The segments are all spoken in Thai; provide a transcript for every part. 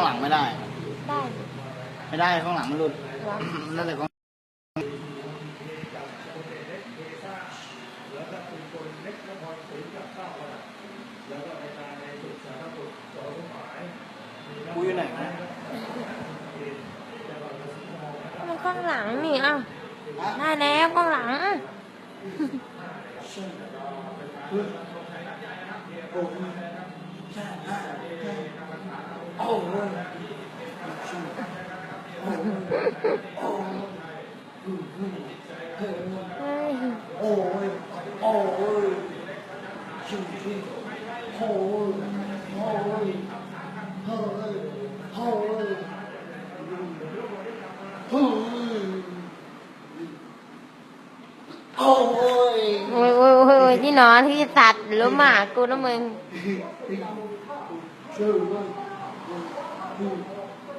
ข้างหลังไม่ได้ ได้ไม่ได้ข้างหลังมันหลุดเหรอนั่นเลยของกูอยู่ไหนนะมันข้างหลังนี่เอ้าได้แล้วข้างหลังโอ้โหเฮ้ยโอ้ยโอ้ยชิวชิวโอ้ยโอ้ยเฮ้ยเฮ้ยเฮ้ยโอ้ยโอ้ยโอ้ยโอ้ยโอ้ยที่นอนที่สัตว์หรือหมากูนะมึงช่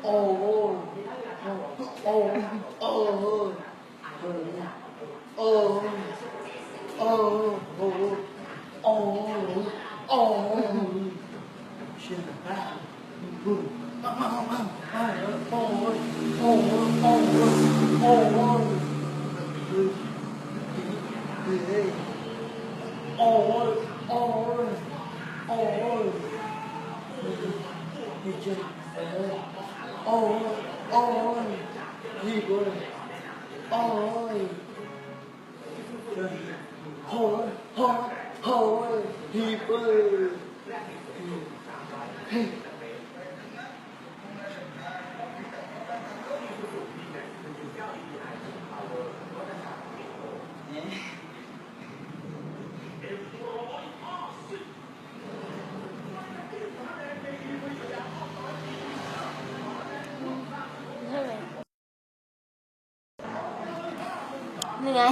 ồ ôi ồ ồ ôi ồ ồ ồ ồ Oh, oh, oh. ชื่อเออโอ้ยโอ้ยรีบเลยโอ้ยโหโหโหรีบเลย เหนื่อย